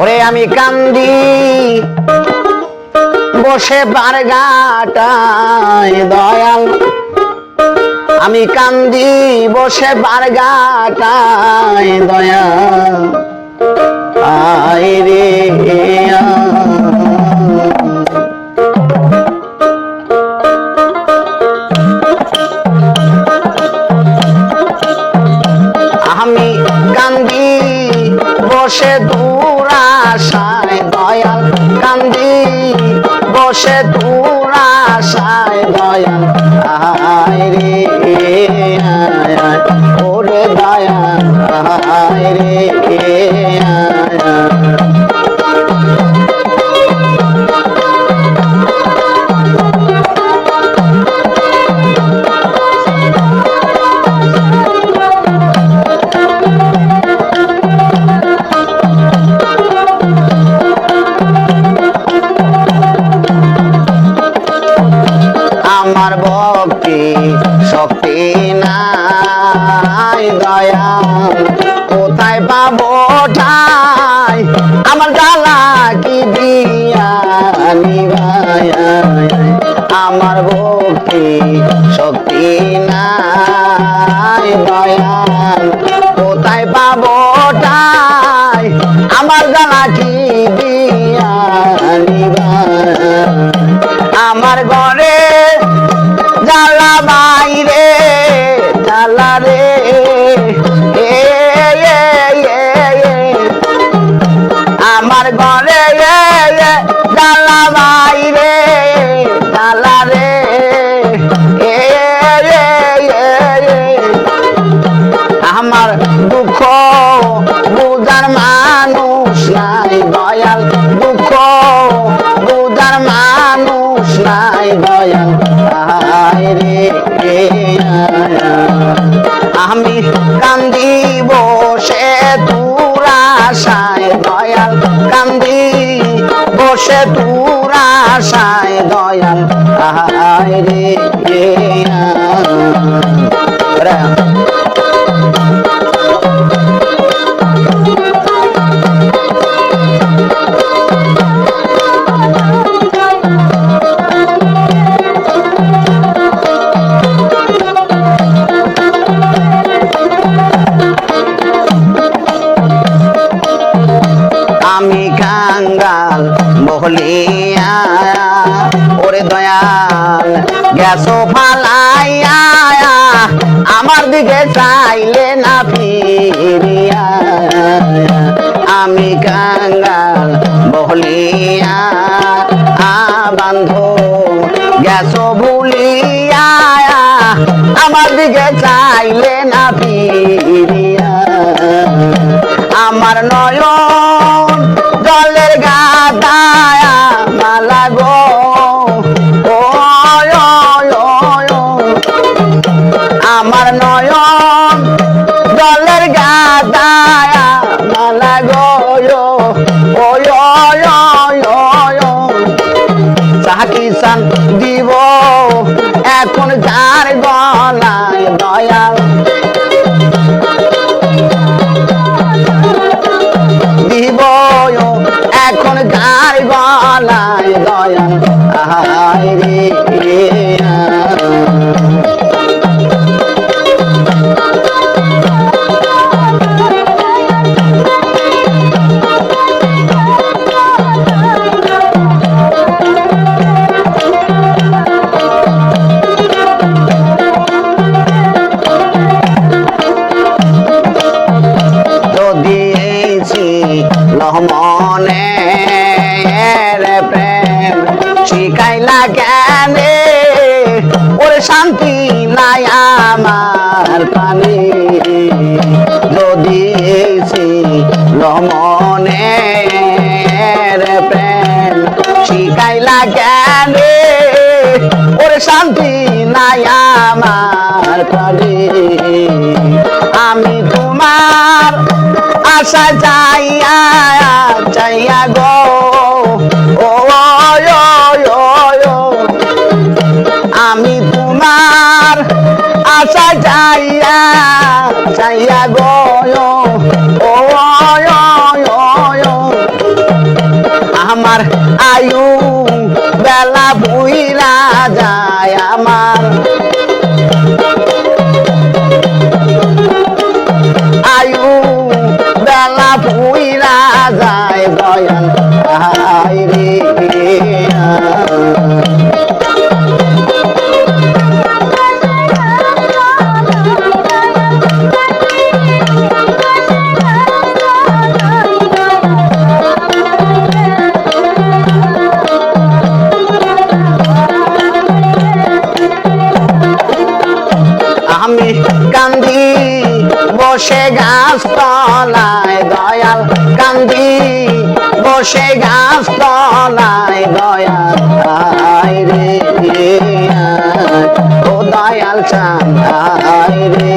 ওরে আমি কান্দি বসে বারগাটায় দয়াল। আমি কান্দি বসে বারগাটায় দয়া আয় রে আয়। আয় রে। আমার ভক্তি শক্তি দয়া কোথায় পাবো আমার গালা কি দিয়া আমার ভক্তি শক্তি নাই দয়া কোথায় পাবো আমার গালা কি দিয়া নিবাই আমার ঘরে জ্বালা বাইরে, জ্বালা রে রে ওরে দয়াল ফালাইয়া। আমার দিকে চাইলে না ফিরিয়া। আমি কাঙ্গাল বহলিয়া। বান্ধ গ্যাসো ভুলিয়া। আমার দিকে চাইলে না ফিরিয়া। আমার নয়ন জলের গাদায় মালা গো ও য়, য়, য়, য়। চাহা কিষান দিব এখন যার গলায় দয়াল দিব এখন গার গলায় দয়াল আহায় জ্ঞানে ওরে শান্তি নাই আমার পানে যদি লহমনে রে প্রেম শিখাইলা জ্ঞানে ওরে শান্তি নাই আমার প্রাণে। আমি তোমার আশা যাইয়া আশা যাইয়া যাইয়া গয় ও। আমার আয়ু বেলা বুইরা কান্দি বসে গাছ তলায় দয়াল কান্দি বসে গাছ তলায় দয়াল আয় রে। ও দয়াল চান আয় রে।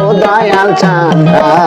ও দয়াল চান আয়।